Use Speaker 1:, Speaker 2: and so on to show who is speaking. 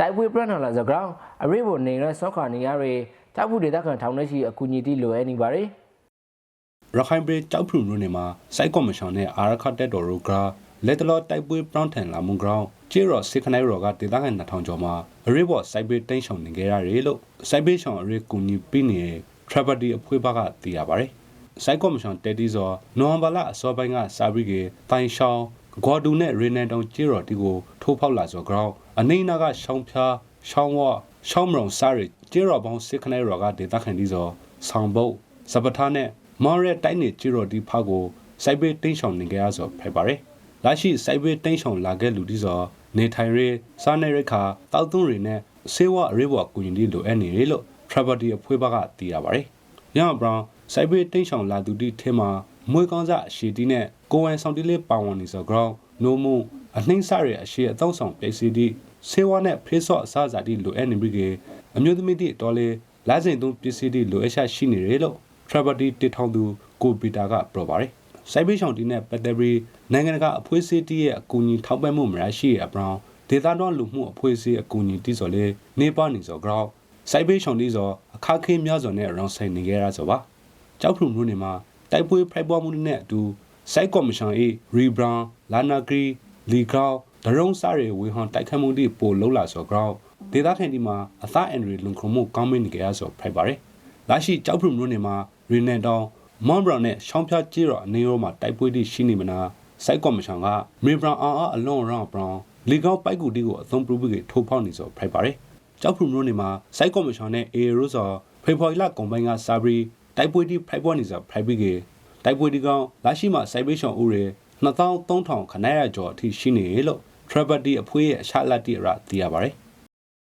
Speaker 1: တိုက်ပွဲပြန့်လာစကောင်အရေးပေါ်နေရဆော့ခါနေရတွေတောက်ဖို့ဒေသခံထောင်ထဲရှိအကူအညီတိလိုအပ်နေပါရယ်
Speaker 2: ရခိုင်ပြည်ကြောက်ဖြူမြို့နယ်မှာစိုက်ကော်မရှင်နဲ့အာရခတ်တက်တော်တို့ကလက်တလောတိုက်ပွဲပရောင်းထန်လာမှုကြောင့်ကျေရော်စစ်ခနိုင်ရော်ကဒေသခံ2000ကျော်မှာအရေးပေါ်စိုက်ပေးတင်းရှောင်နေကြရတယ်လို့စိုက်ပေးရှောင်အရေးကူညီပေးနေတဲ့ Traverty အဖွဲ့ဘက်ကသိရပါတယ်။စိုက်ကော်မရှင်တက်တီစောနိုဝင်ဘာလအစောပိုင်းကစာပြီးကတိုင်ရှောင်းဂေါ်ဒူနဲ့ရေနန်တောင်ကျေရော်တီကိုထိုးဖောက်လာစောကြောင့် အနိမ့်နာကရှောင်းဖျားရှောင်းဝရှောင်းမရုံစားရကျေရော်ပေါင်းစစ်ခနိုင်ရော်ကဒေသခံတီစောဆောင်းဘုတ်စပထားနဲ့မော်ရဲတိုက်နေကြရော်ဒီဖားကိုစိုက်ပေးတင်းရှောင်နေကြရဆိုဖိုက်ပါတယ်။လာရှိစိုက်ပေးတင်းရှောင်လာခဲ့လူဒီဆိုနေထိုင်ရေးစားနေရခါတောက်သွန်းတွေနဲ့ဆေးဝါအရေးပေါ်ကူညီလိုအပ်နေရလို့ Traverty အဖွဲ့ဘက်ကသိရပါတယ်။ညောင်ဘရောင်စိုက်ပေးတင်းရှောင်လာသူဒီထဲမှာမွေးကောင်းစားအရှိတီနဲ့ကိုဝန်ဆောင်တီလေးပါဝင်နေဆိုကြောင်းနိုးမှုအနှိမ့်စရအရှိအတော့ဆောင်ပစ္စည်းဒီ ဆေးဝါနဲ့ဖေးဆော့အစားအစာတီလိုအပ်နေပြီကအမျိုးသမီးတီတော်လေလာစဉ်သုံးပစ္စည်းတီလိုအပ်ရှာရှိနေရလို့ Traverty တည်ထောင်သူကိုပီတာကပြောပါတယ်။စိုက်ပေးဆောင်တီနဲ့ပတ်သက်ပြီးနိုင်ငံတကာအဖွဲ့အစည်းတည်းရဲ့အကူအညီထောက်ပံ့မှုမရရှိတဲ့အပြောင်းဒေသတော်လူမှုအဖွဲ့အစည်းအကူအညီတည်စော်လေနေပါနေစော်ကြောက်စိုက်ပေးဆောင်တီစော်အခါခေးများစွာနဲ့ရောင်းဆိုင်နေကြရဆိုပါ။ကြောက်ဖြူမျိုးနေမှာတိုက်ပွဲဖိုက်ပွားမှုနဲ့အတူစိုက်ကော်မရှင်၏ရီဘရောင် လာနာဂရီလီကောက်ဒရုံစားရဝေဟွန်တိုက်ခတ်မှုတွေပိုလှုပ်လာစော်ကြောက်ဒေသခံဒီမှာအသအန်ရီလုံခုံမှုကောင်းမင်းနေကြရဆိုဖိုက်ပါတယ်။လာရှိကြောက်ဖြူမျိုးနေမှာရီနန်တောင်မွန်ဘရောင်နဲ့ရှောင်းဖျားကြီးရောအနေရောမှာတိုက်ပွဲတိရှိနေမနာစိုက်ကော်မရှင်ကမီဘရောင်အာအလွန်ရောင်ဘရောင်လီကောက်ပိုက်ကူတီကိုအသုံးပြုပြီးထိုးဖောက်နေစောဖိုက်ပါတယ်ကြောက်ဖူမျိုးနေမှာစိုက်ကော်မရှင်နဲ့အေရိုးစောဖေဖော်ဝါရီလကွန်ပိုင်းကစာဘရီတိုက်ပွဲတိဖိုက်ပွားနေစောဖိုက်ပြီးကတိုက်ပွဲဒီကောင်လာရှိမှာစိုက်ပေးရှောင်းဦးရေ2300ခဏရကျော်အထိရှိနေလို့ Traverty အဖွေးရဲ့အရှာလက်တိအရသိရပါတယ်